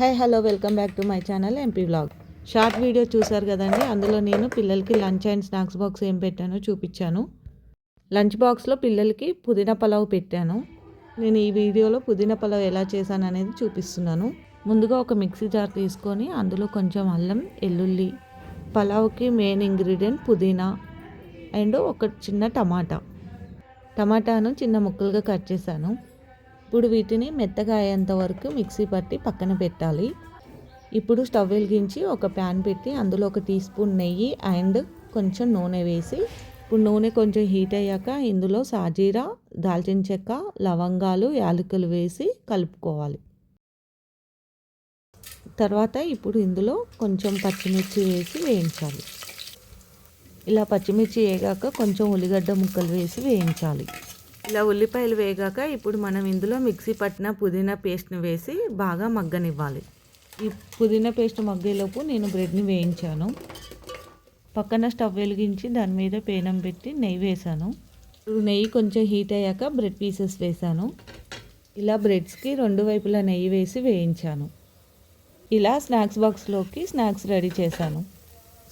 Hi hello welcome back to my channel MP blog short video చూసారు కదండి అందులో నేను పిల్లలకి లంచ్ అండ్ స్నాక్స్ బాక్స్ ఏం పెట్టానో చూపించాను. లంచ్ బాక్స్లో పిల్లలకి పుదీనా పలావ్ పెట్టాను. నేను ఈ వీడియోలో పుదీనా పలావ్ ఎలా చేశాను అనేది చూపిస్తున్నాను. ముందుగా ఒక మిక్సీ జార్ తీసుకొని అందులో కొంచెం అల్లం ఎల్లుల్లి పలావ్కి మెయిన్ ఇంగ్రీడియంట్ పుదీనా అండ్ ఒక చిన్న టమాటా. టమాటాను చిన్న ముక్కలుగా కట్ చేశాను. ఇప్పుడు వీటిని మెత్తగా అయ్యేంత వరకు మిక్సీ పట్టి పక్కన పెట్టాలి. ఇప్పుడు స్టవ్ వెలిగించి ఒక ప్యాన్ పెట్టి అందులో ఒక టీ స్పూన్ నెయ్యి అండ్ కొంచెం నూనె వేసి ఇప్పుడు నూనె కొంచెం హీట్ అయ్యాక ఇందులో సాజీరా దాల్చిన చెక్క లవంగాలు యాలకులు వేసి కలుపుకోవాలి. తర్వాత ఇప్పుడు ఇందులో కొంచెం పచ్చిమిర్చి వేసి వేయించాలి. ఇలా పచ్చిమిర్చి వేగాక కొంచెం ఉల్లిగడ్డ ముక్కలు వేసి వేయించాలి. ఇలా ఉల్లిపాయలు వేగాక ఇప్పుడు మనం ఇందులో మిక్సీ పట్టిన పుదీనా పేస్ట్ని వేసి బాగా మగ్గనివ్వాలి. ఈ పుదీనా పేస్ట్ మగ్గేలోపు నేను బ్రెడ్ని వేయించాను. పక్కన స్టవ్ వెలిగించి దాని మీద పేనం పెట్టి నెయ్యి వేసాను నెయ్యి కొంచెం హీట్ అయ్యాక బ్రెడ్ పీసెస్ వేసాను ఇలా బ్రెడ్స్కి రెండు వైపులా నెయ్యి వేసి వేయించాను. ఇలా స్నాక్స్ బాక్స్లోకి స్నాక్స్ రెడీ చేశాను.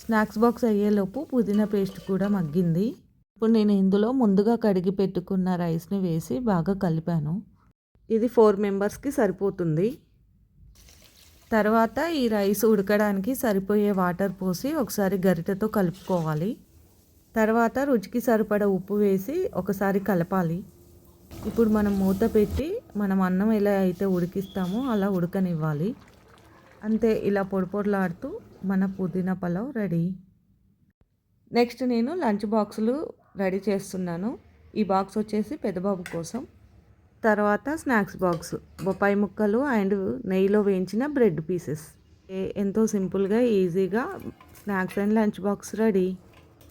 స్నాక్స్ బాక్స్ అయ్యేలోపు పుదీనా పేస్ట్ కూడా మగ్గింది. ఇప్పుడు నేను ఇందులో ముందుగా కడిగి పెట్టుకున్న రైస్ని వేసి బాగా కలిపాను. ఇది ఫోర్ మెంబర్స్కి సరిపోతుంది. తర్వాత ఈ రైస్ ఉడకడానికి సరిపోయే వాటర్ పోసి ఒకసారి గరిటెతో కలుపుకోవాలి. తర్వాత రుచికి సరిపడ ఉప్పు వేసి ఒకసారి కలపాలి. ఇప్పుడు మనం మూత పెట్టి మనం అన్నం ఎలా అయితే ఉడికిస్తామో అలా ఉడకనివ్వాలి. అంతే ఇలా పొడి పొడిలాడుతూ మన పుదీనా పలావ్ రెడీ. నెక్స్ట్ నేను లంచ్ బాక్సులు రెడీ చేస్తున్నాను. ఈ బాక్స్ వచ్చేసి పెద్దబాబు కోసం. తర్వాత స్నాక్స్ బాక్స్. బొప్పాయి ముక్కలు అండ్ నెయ్యిలో వేయించిన బ్రెడ్ పీసెస్. ఎంతో సింపుల్గా ఈజీగా snacks and lunch box ready.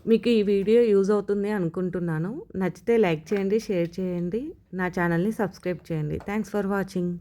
మీకు ఈ వీడియో యూజ్ అవుతుంది అనుకుంటున్నాను. నచ్చితే లైక్ చేయండి షేర్ చేయండి. నా ఛానల్ని సబ్స్క్రైబ్ చేయండి. Thanks for watching.